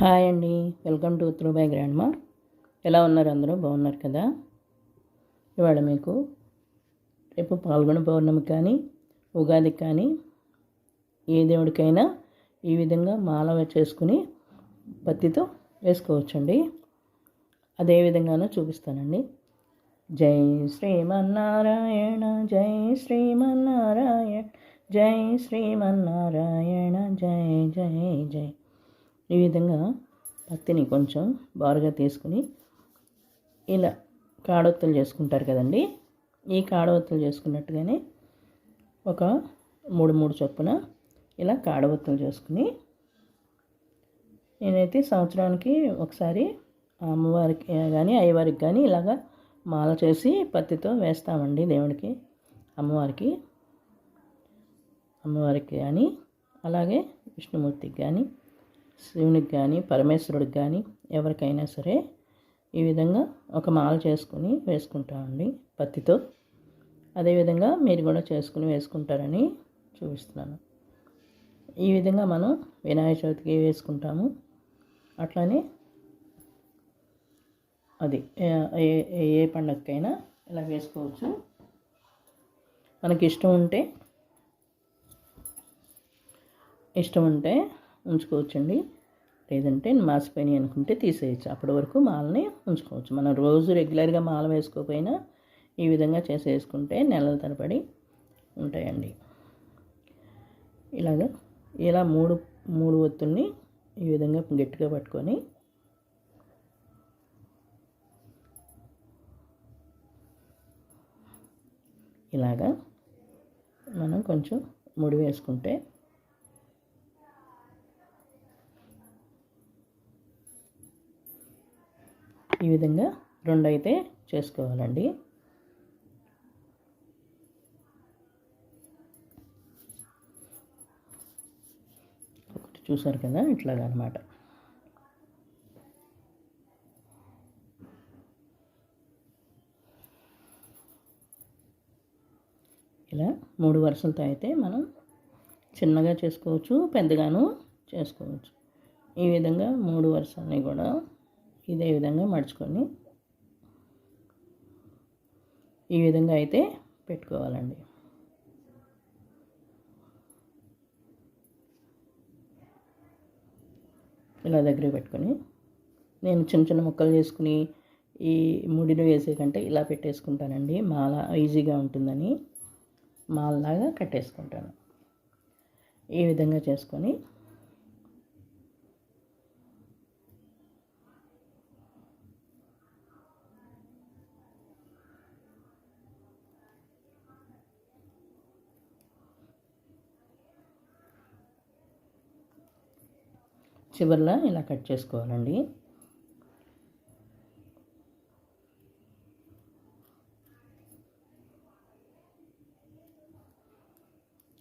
Hi అండి. Welcome to grand grandma. ఎలా ఉన్నారు అందరూ? బాగున్నారు కదా? ఇవాళ మీకు రేపు పాల్గొన పౌర్ణమి కానీ ఉగాదికి కానీ ఏ దేవుడికైనా ఈ విధంగా మాల చేసుకుని పత్తితో వేసుకోవచ్చండి. అదే విధంగానూ చూపిస్తానండి. జై శ్రీమన్నారాయణ జై శ్రీమన్నారాయణ జై శ్రీమన్నారాయణ జై జై జై. ఈ విధంగా పత్తిని కొంచెం బారుగా తీసుకుని ఇలా కాడొత్తులు చేసుకుంటారు కదండి. ఈ కాడవత్తులు చేసుకున్నట్టుగానే ఒక మూడు మూడు చొప్పున ఇలా కాడవత్తులు చేసుకుని నేనైతే సంవత్సరానికి ఒకసారి అమ్మవారికి కానీ అయ్యవారికి కానీ ఇలాగా మాల చేసి పత్తితో వేస్తామండి దేవుడికి అమ్మవారికి. అమ్మవారికి కానీ అలాగే విష్ణుమూర్తికి కానీ శివునికి కానీ పరమేశ్వరుడికి కానీ ఎవరికైనా సరే ఈ విధంగా ఒక మాల చేసుకుని వేసుకుంటామండి పత్తితో. అదేవిధంగా మీరు కూడా చేసుకుని వేసుకుంటారని చూపిస్తున్నాను. ఈ విధంగా మనం వినాయక చవితికి వేసుకుంటాము. అట్లానే అది ఏ ఏ పండగకైనా ఇలా వేసుకోవచ్చు. మనకి ఇష్టం ఉంటే ఇష్టం ఉంటే ఉంచుకోవచ్చండి. లేదంటే మాసిపోయినాయి అనుకుంటే తీసేయచ్చు. అప్పటి వరకు మాలని ఉంచుకోవచ్చు. మనం రోజు రెగ్యులర్గా మాల వేసుకోకపోయినా ఈ విధంగా చేసేసుకుంటే నెలల తరబడి ఉంటాయండి. ఇలాగ ఇలా మూడు మూడు ఒత్తుల్ని ఈ విధంగా గట్టిగా పట్టుకొని ఇలాగా మనం కొంచెం ముడి వేసుకుంటే ఈ విధంగా రెండు అయితే చేసుకోవాలండి. ఒకటి చూసారు కదా ఇట్లాగనమాట ఇలా మూడు వరుసలతో అయితే మనం చిన్నగా చేసుకోవచ్చు పెద్దగాను చేసుకోవచ్చు. ఈ విధంగా మూడు వరుసల్ని కూడా ఇదే విధంగా మడుచుకొని ఈ విధంగా అయితే పెట్టుకోవాలండి. ఇలా దగ్గర పెట్టుకొని నేను చిన్న చిన్న ముక్కలు చేసుకుని ఈ ముడిలో వేసే కంటే ఇలా పెట్టేసుకుంటానండి. మాల ఈజీగా ఉంటుందని మాలలాగా కట్టేసుకుంటాను. ఈ విధంగా చేసుకొని చివరిలో ఇలా కట్ చేసుకోవాలండి.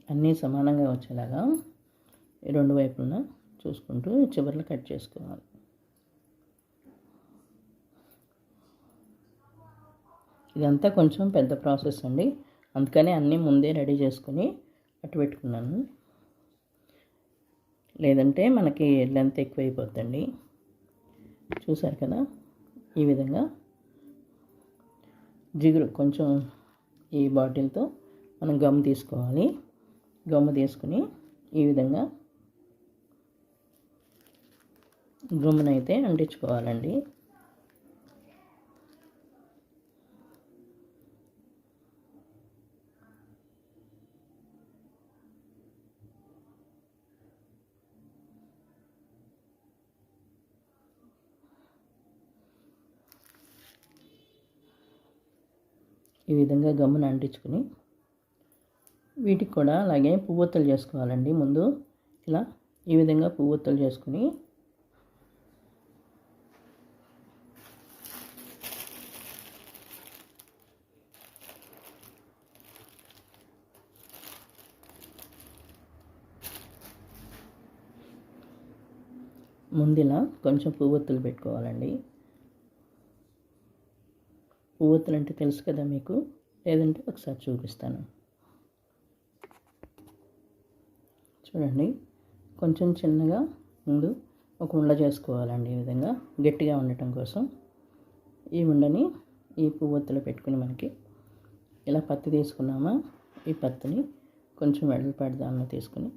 అన్నీ సమానంగా వచ్చేలాగా రెండు వైపున చూసుకుంటూ చివరిలో కట్ చేసుకోవాలి. ఇదంతా కొంచెం పెద్ద ప్రాసెస్ అండి. అందుకని అన్నీ ముందే రెడీ చేసుకుని అటు పెట్టుకున్నాను. లేదంటే మనకి లెంత్ ఎక్కువైపోద్దండి. చూసారు కదా? ఈ విధంగా జిగురు కొంచెం ఈ బాటిల్తో మనం గమ్ తీసుకోవాలి. గమ్ తీసుకుని ఈ విధంగా గమ్మునైతే అంటించుకోవాలండి. ఈ విధంగా గమ్మున అంటించుకుని వీటికి కూడా అలాగే పువ్వొత్తులు చేసుకోవాలండి ముందు. ఇలా ఈ విధంగా పువ్వొత్తులు చేసుకుని ముందులా కొంచెం పువ్వొత్తులు పెట్టుకోవాలండి. పువ్వొత్తులు అంటే తెలుసు కదా మీకు? లేదంటే ఒకసారి చూపిస్తాను. చూడండి. కొంచెం చిన్నగా ముందు ఒక ఉండ చేసుకోవాలండి ఈ విధంగా. గట్టిగా ఉండటం కోసం. ఈ ఉండని ఈ పువ్వొత్తులు పెట్టుకుని మనకి ఇలా పత్తి తీసుకున్నామా? ఈ పత్తిని కొంచెం వెడల్పాటి దానిలో తీసుకుని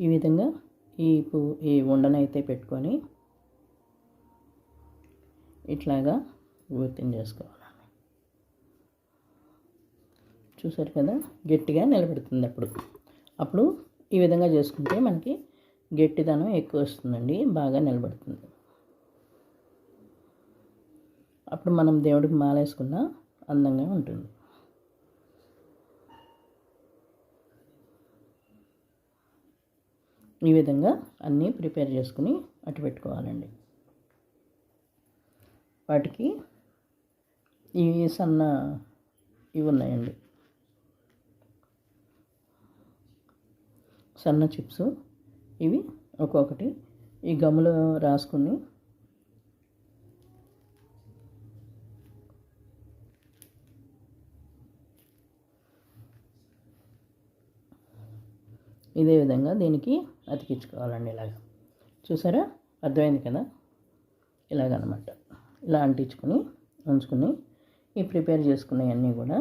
ఈ విధంగా ఈ పువ్వు ఈ ఉండనైతే పెట్టుకొని ఇట్లాగా వృత్తిని చేసుకోవాలి. చూసారు కదా? గట్టిగా నిలబెడుతుంది అప్పుడు. అప్పుడు ఈ విధంగా చేసుకుంటే మనకి గట్టిదనం ఎక్కువ వస్తుందండి బాగా నిలబడుతుంది. అప్పుడు మనం దేవుడికి మాలేసుకున్న అందంగా ఉంటుంది. ఈ విధంగా అన్నీ ప్రిపేర్ చేసుకుని అటు పెట్టుకోవాలండి. వాటికి ఇవి సన్న ఇవి ఉన్నాయండి. సన్న చిప్స్ ఇవి ఒక్కొక్కటి. ఈ గమ్ములో రాసుకుని ఇదే విధంగా దీనికి అతికించుకోవాలండి ఇలాగ. చూసారా? అర్థమైంది కదా? ఇలాగనమాట. ఇలా అంటించుకొని ఉంచుకుని ఈ ప్రిపేర్ చేసుకున్నవన్నీ కూడా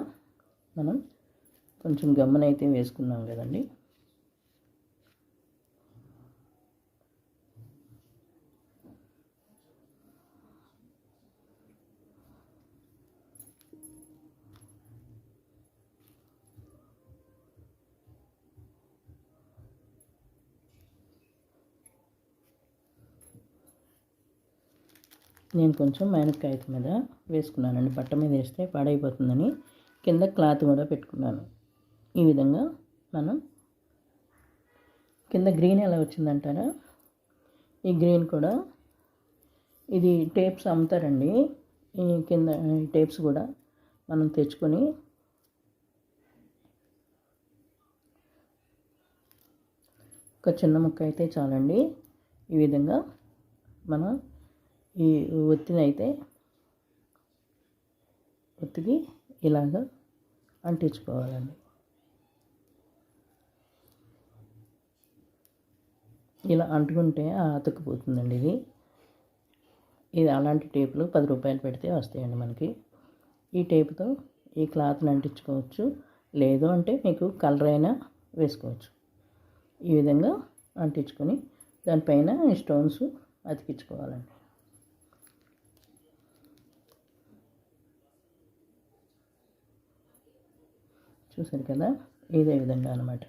మనం కొంచెం గమ్మనైతే వేసుకున్నాం కదండి. నేను కొంచెం మైనకాయ మీద వేసుకున్నానండి. బట్ట మీద వేస్తే పాడైపోతుందని కింద క్లాత్ కూడా పెట్టుకున్నాను. ఈ విధంగా మనం కింద గ్రీన్ ఎలా వచ్చిందంటారా? ఈ గ్రీన్ కూడా ఇది టేప్స్ అమ్ముతారండి. ఈ కింద ఈ టేప్స్ కూడా మనం తెచ్చుకొని ఒక చిన్న ముక్క అయితే చాలండి. ఈ విధంగా మనం ఈ ఒత్తినైతే ఒత్తికి ఇలాగ అంటించుకోవాలండి. ఇలా అంటుకుంటే అతుక్కుపోతుందండి ఇది. ఇది అలాంటి టేపులు పది రూపాయలు పెడితే వస్తాయండి మనకి. ఈ టేపుతో ఈ క్లాత్ని అంటించుకోవచ్చు. లేదు అంటే మీకు కలర్ అయినా వేసుకోవచ్చు. ఈ విధంగా అంటించుకొని దానిపైన స్టోన్స్ అతికించుకోవాలండి. చూసారు కదా? ఇదే విధంగా అనమాట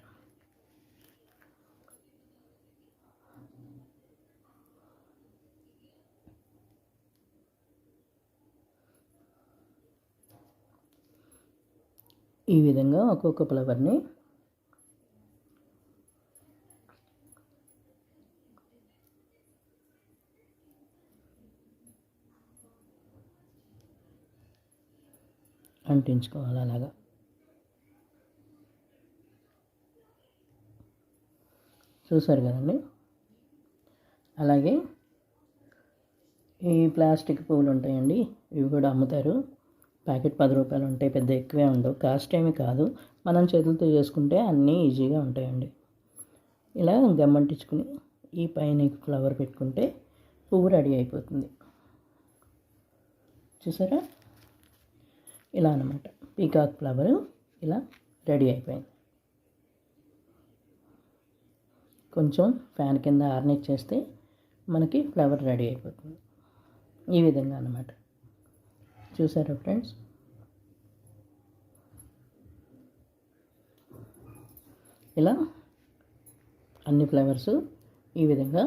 ఈ విధంగా ఒక్కొక్క ఫ్లవర్ని అంటించుకోవాలి అలాగా. చూసారు కదండి. అలాగే ఈ ప్లాస్టిక్ పువ్వులు ఉంటాయండి ఇవి కూడా అమ్ముతారు. ప్యాకెట్ పది రూపాయలు ఉంటాయి పెద్ద ఎక్కువే ఉండవు. కాస్ట్ ఏమి కాదు. మనం చేతులతో చేసుకుంటే అన్నీ ఈజీగా ఉంటాయండి. ఇలా గమ్మంటించుకుని ఈ పైన ఫ్లవర్ పెట్టుకుంటే పువ్వు రెడీ అయిపోతుంది. చూసారా? ఇలా అనమాట పీకాక్ ఫ్లవర్ ఇలా రెడీ అయిపోయింది. కొంచెం ఫ్యాన్ కింద ఆరనిచ్చేస్తే మనకి ఫ్లవర్ రెడీ అయిపోతుంది. ఈ విధంగా అన్నమాట. చూసారా ఫ్రెండ్స్? ఇలా అన్ని ఫ్లవర్స్ ఈ విధంగా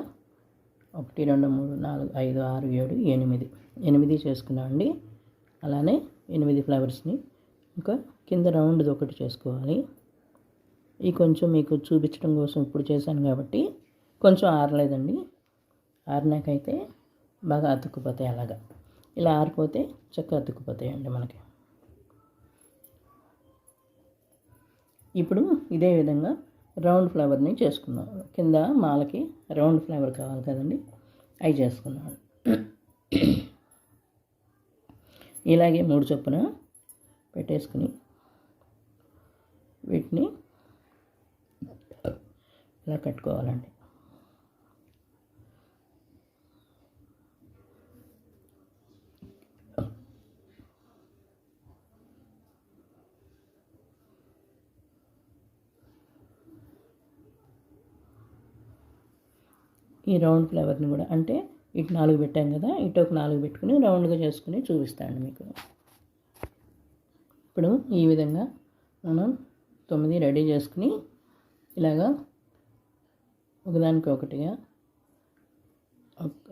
ఒకటి రెండు మూడు నాలుగు ఐదు ఆరు ఏడు ఎనిమిది. ఎనిమిది చేసుకున్నామండి అలానే ఎనిమిది ఫ్లవర్స్ని ఇంకా కింద రౌండ్ది ఒకటి చేసుకోవాలి. ఈ కొంచెం మీకు చూపించడం కోసం ఇప్పుడు చేశాను కాబట్టి కొంచెం ఆరలేదండి. ఆరినాకైతే బాగా అతుక్కుపోతాయి అలాగా. ఇలా ఆరిపోతే చక్కగా అతుక్కుపోతాయండి మనకి. ఇప్పుడు ఇదే విధంగా రౌండ్ ఫ్లవర్ని చేసుకుందాం. కింద మాలకి రౌండ్ ఫ్లవర్ కావాలి కదండి. అవి చేసుకున్నాను ఇలాగే మూడు చొప్పున పెట్టేసుకుని వీటిని ఇలా కట్టుకోవాలండి. ఈ రౌండ్ ఫ్లవర్ని కూడా అంటే ఇటు నాలుగు పెట్టాం కదా ఇటు ఒక నాలుగు పెట్టుకుని రౌండ్గా చేసుకుని చూపిస్తాను మీకు. ఇప్పుడు ఈ విధంగా మనం తొమ్మిది రెడీ చేసుకుని ఇలాగా ఒకదానికి ఒకటిగా ఒక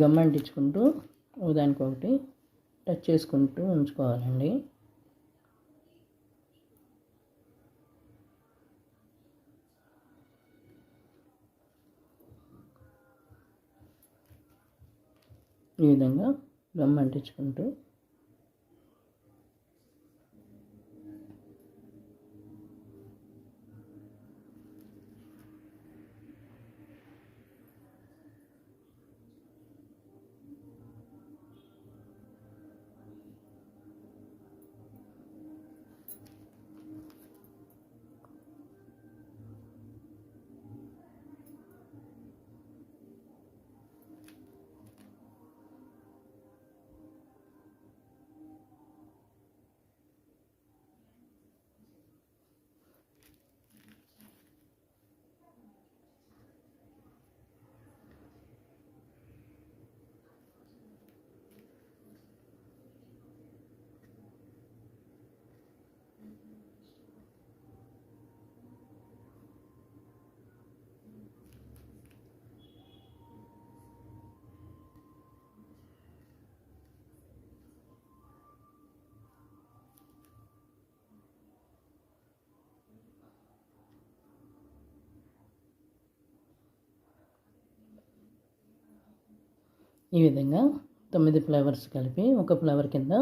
గమ్ అంటించుకుంటూ ఒకదానికి ఒకటి టచ్ చేసుకుంటూ ఉంచుకోవాలండి. ఈ విధంగా గమ్ అంటించుకుంటూ ఈ విధంగా తొమ్మిది ఫ్లేవర్స్ కలిపి ఒక ఫ్లేవర్ కింద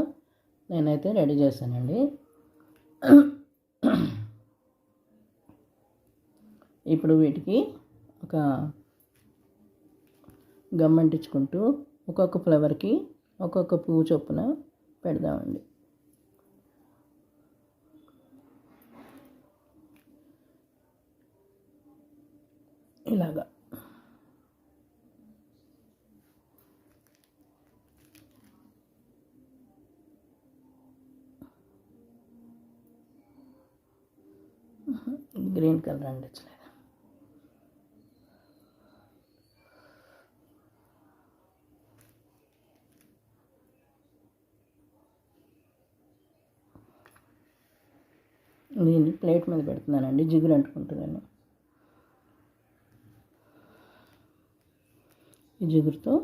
నేనైతే రెడీ చేశానండి. ఇప్పుడు వీటికి ఒక గమ్ అంటించుకుంటూ ఒక్కొక్క ఫ్లవర్కి ఒక్కొక్క పువ్వు చొప్పున పెడదామండి. ఇలాగా గ్రీన్ కలర్ అంటించలేదు దీన్ని ప్లేట్ మీద పెడుతున్నానండి జిగురు అంటుకుంటుందని ఈ జిగురుతో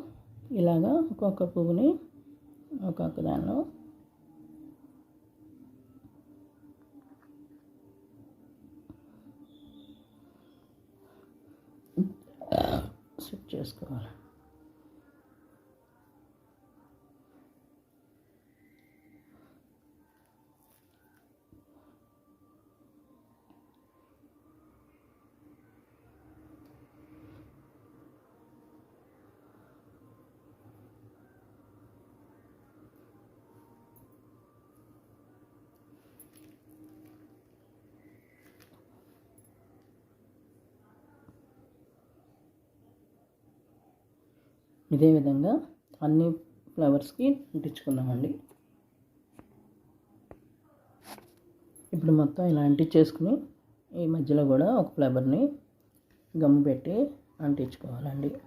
ఇలాగా ఒక్కొక్క పువ్వుని ఒక్కొక్క దానిలో చేసుకోవాలి. ఇదే విధంగా అన్ని ఫ్లవర్స్కి అంటించుకున్నామండి ఇప్పుడు మొత్తం ఇలా అంటించేసుకుని ఈ మధ్యలో కూడా ఒక ఫ్లవర్ని గమ్ము పెట్టి అంటించుకోవాలండి.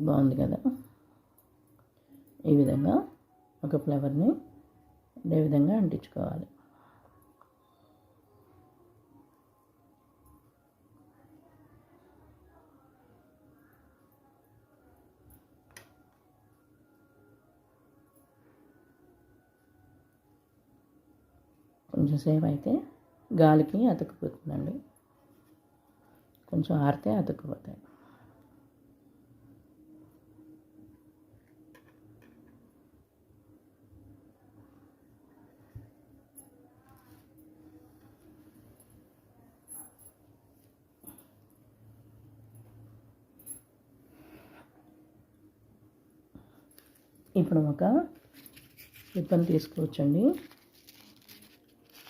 బాగుంది కదా? ఈ విధంగా ఒక ఫ్లవర్ని అదే విధంగా అంటించుకోవాలి. కొంచెం సేపు అయితే గాలికి అతుక్కుపోతుందండి. కొంచెం ఆరితే అతుక్కుపోతాయి. ఇప్పుడు ఒక రిబ్బన్ తీసుకోవచ్చండి.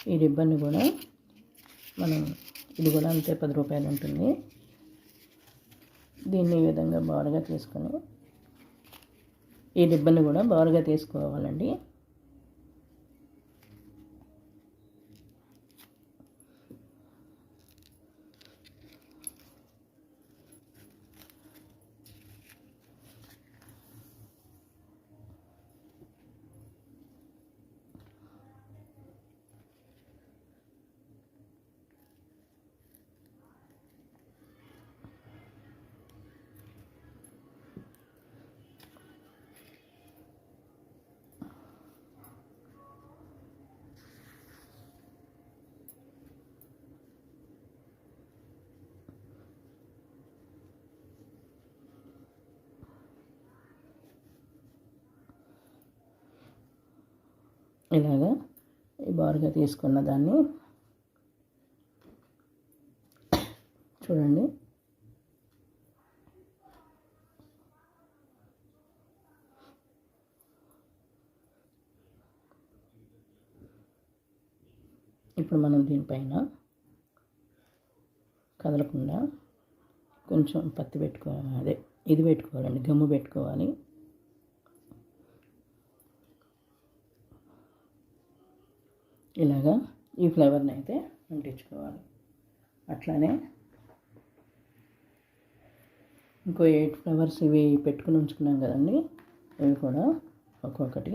ఈ రిబ్బన్ని కూడా మనం ఇది కూడా అంతే పది రూపాయలు ఉంటుంది. దీన్ని ఈ విధంగా బారుగా తీసుకొని ఈ రిబ్బన్ని కూడా బారుగా తీసుకోవాలండి. ఇలాగా ఈ బారుగా తీసుకున్న దాన్ని చూడండి. ఇప్పుడు మనం దీనిపైన కదలకుండా కొంచెం పత్తి పెట్టుకో అదే ఇది పెట్టుకోవాలండి గమ్ము పెట్టుకోవాలి. ఇలాగా ఈ ఫ్లేవర్ని అయితే అంటించుకోవాలి అట్లానే ఇంకో ఎయిట్ ఫ్లవర్స్ ఇవి పెట్టుకుని ఉంచుకున్నాం కదండి ఇవి కూడా ఒక్కొక్కటి.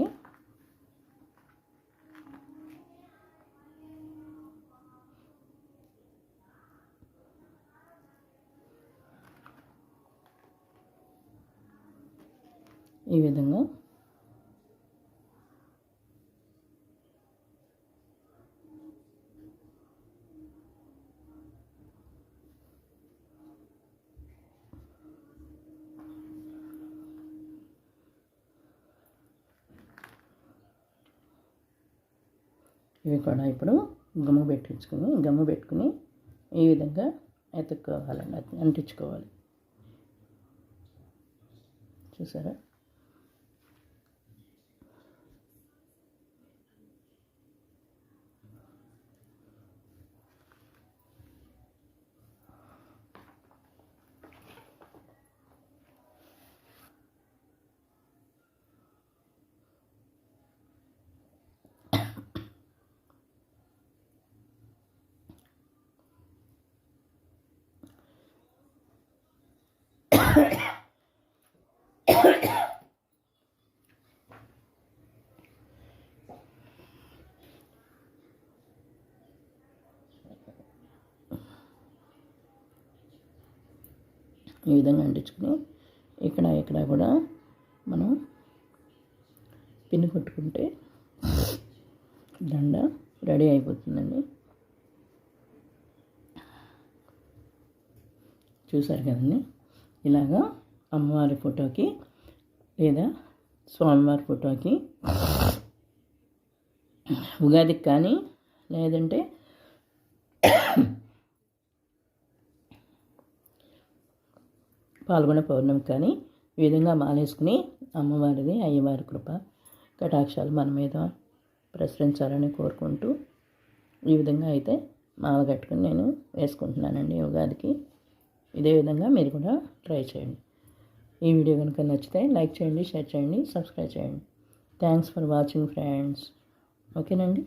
ఈ విధంగా ఇవి కూడా ఇప్పుడు గమ్ము పెట్టించుకుని గమ్ము పెట్టుకుని ఈ విధంగా ఎత్తుక్కోవాలండి అంటించుకోవాలి. చూసారా? ఈ విధంగా అంటించుకుని ఇక్కడ ఇక్కడ కూడా మనం పిన్ కొట్టుకుంటే దండ రెడీ అయిపోతుందండి. చూసారు కదండి? ఇలాగా అమ్మవారి ఫోటోకి లేదా స్వామివారి ఫోటోకి ఉగాదికి కానీ లేదంటే పాల్గొనే పౌర్ణమి కానీ ఈ విధంగా మాలేసుకుని అమ్మవారిది అయ్యవారి కృప కటాక్షాలు మన మీద ప్రసరించాలని కోరుకుంటూ ఈ విధంగా అయితే మాల కట్టుకుని నేను వేసుకుంటున్నానండి ఉగాదికి. ఇదే విధంగా మీరు కూడా ట్రై చేయండి. ఈ వీడియో కనుక నచ్చితే లైక్ చేయండి షేర్ చేయండి సబ్స్క్రైబ్ చేయండి. థ్యాంక్స్ ఫర్ వాచింగ్ ఫ్రెండ్స్ ఓకేనండి?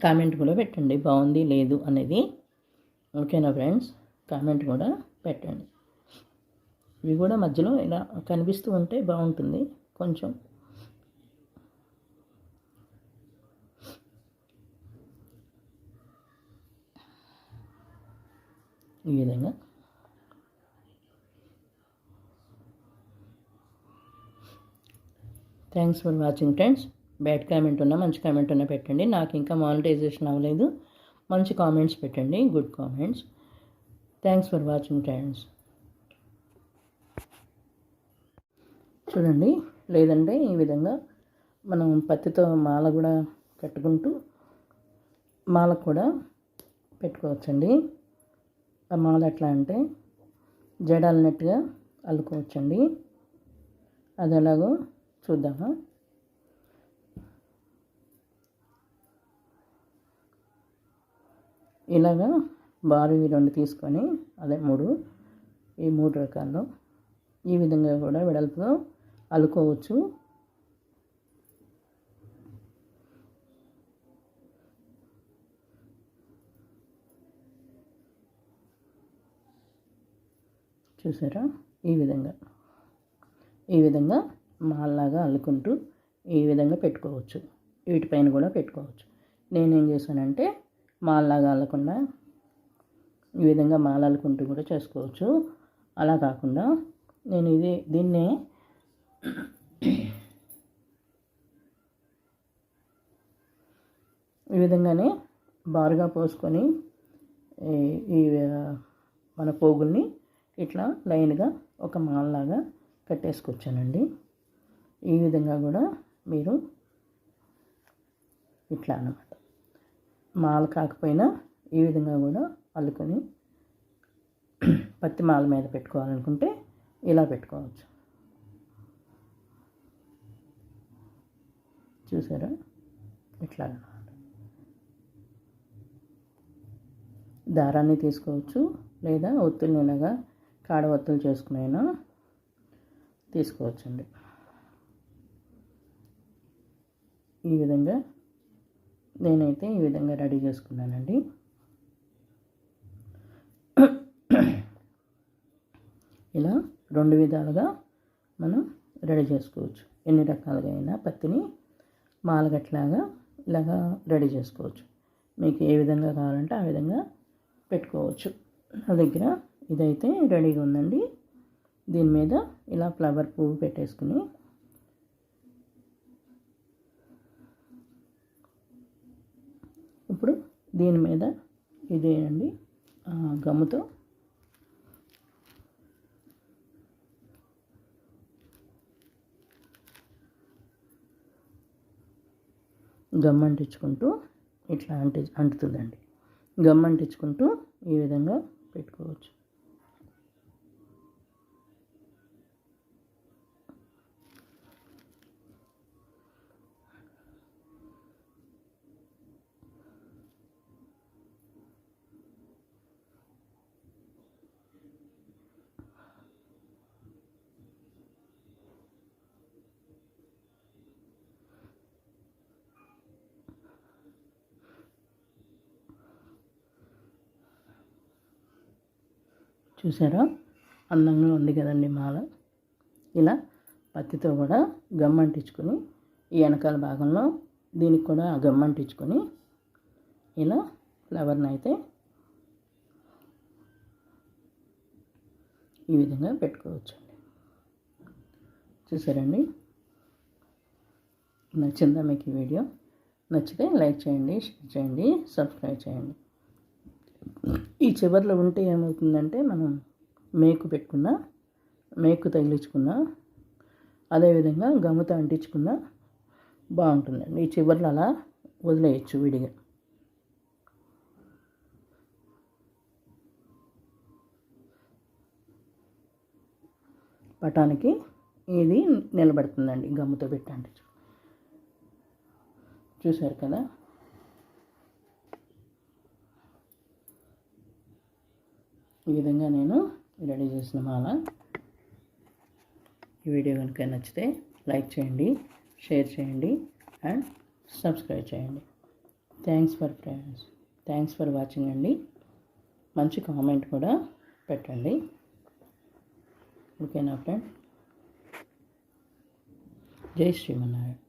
కామెంట్ కూడా పెట్టండి. బాగుంది లేదు అనేది. ఓకేనా ఫ్రెండ్స్ కామెంట్ కూడా పెట్టండి. ఇవి కూడా మధ్యలో ఇలా కనిపిస్తూ ఉంటే బాగుంటుంది. కొంచెం ఈ విధంగా. Thanks for watching friends bad comment ఉన్నా మంచి కామెంట్ ఉన్నా పెట్టండి. నాకు ఇంకా మానిటైజేషన్ అవ్వలేదు. మంచి కామెంట్స్ పెట్టండి. Good comments thanks for watching friends చూడండి లేదంటే ఈ విధంగా మనం పత్తితో మాల కూడా కట్టుకుంటూ మాల కూడా పెట్టుకోవచ్చండి. ఆ ఎట్లా అంటే జడాలన్నట్టుగా అల్లుకోవచ్చండి. అది ఎలాగో చూద్దామా? ఇలాగా బారు రెండు తీసుకొని అదే మూడు ఈ మూడు రకాల్లో ఈ విధంగా కూడా వెడల్పుగా అల్లుకోవచ్చు. చూసారా? ఈ విధంగా. ఈ విధంగా మాల్లాగా అల్లుకుంటూ ఈ విధంగా పెట్టుకోవచ్చు. వీటిపైన కూడా పెట్టుకోవచ్చు. నేనేం చేశానంటే మాల్లాగా అల్లకుండా ఈ విధంగా మాల అల్లుకుంటూ కూడా చేసుకోవచ్చు. అలా కాకుండా నేను ఇది దీన్నే ఈ విధంగానే బారుగా పోసుకొని ఈ మన పోగుల్ని ఇట్లా లైన్గా ఒక మాల్లాగా కట్టేసుకొచ్చానండి. ఈ విధంగా కూడా మీరు ఇట్లా అనమాట మాల కాకపోయినా ఈ విధంగా కూడా అల్లుకొని పత్తి మాల మీద పెట్టుకోవాలనుకుంటే ఇలా పెట్టుకోవచ్చు. చూసారా? ఇట్లా అనమాట దారాన్ని తీసుకోవచ్చు లేదా ఒత్తులు ఇలాగా కాడ ఒత్తులు చేసుకునైనా. తీసుకోవచ్చండి. ఈ విధంగా నేనైతే ఈ విధంగా రెడీ చేసుకున్నానండి. ఇలా రెండు విధాలుగా మనం రెడీ చేసుకోవచ్చు. ఎన్ని రకాలుగా అయినా పత్తిని మాలగట్లాగా ఇలాగా రెడీ చేసుకోవచ్చు. మీకు ఏ విధంగా కావాలంటే ఆ విధంగా పెట్టుకోవచ్చు. నా దగ్గర ఇదైతే రెడీగా ఉందండి. దీని మీద ఇలా ఫ్లవర్ పువ్వు పెట్టేసుకుని ఇప్పుడు దీని మీద ఇదేనండి గమ్ముతో గమ్ అంటించుకుంటూ ఇట్లా అంటి అంటుతుందండి. గమ్ అంటించుకుంటూ ఈ విధంగా పెట్టుకోవచ్చు. చూసారా? అందంగా ఉంది కదండి మాల. ఇలా పత్తితో కూడా గమ్ అంటించుకొని ఈ వెనకాల భాగంలో దీనికి కూడా గమ్ అంటించుకొని ఇలా ఫ్లవర్ని అయితే ఈ విధంగా పెట్టుకోవచ్చండి. చూసారండి? నచ్చిందా మీకు ఈ వీడియో? నచ్చితే లైక్ చేయండి షేర్ చేయండి సబ్స్క్రైబ్ చేయండి. ఈ చివరిలో ఉంటే ఏమవుతుందంటే మనం మేకు పెట్టుకున్న మేకు తగిలించుకున్న అదేవిధంగా గమ్ముతో అంటించుకున్న బాగుంటుందండి. ఈ చివరిలో అలా వదిలేయచ్చు విడిగా. పటానికి ఇది నిలబడుతుందండి గమ్ముతో పెట్టి అంటించు చూసారు కదా? ఈ విధంగా నేను రెడీ చేసిన మాల. ఈ వీడియో కనుక నచ్చితే లైక్ చేయండి షేర్ చేయండి అండ్ సబ్స్క్రైబ్ చేయండి. Thanks for friends thanks for watching అండి. మంచి కామెంట్ కూడా పెట్టండి. ఓకేనా ఫ్రెండ్ జై శ్రీమన్నారాయణ.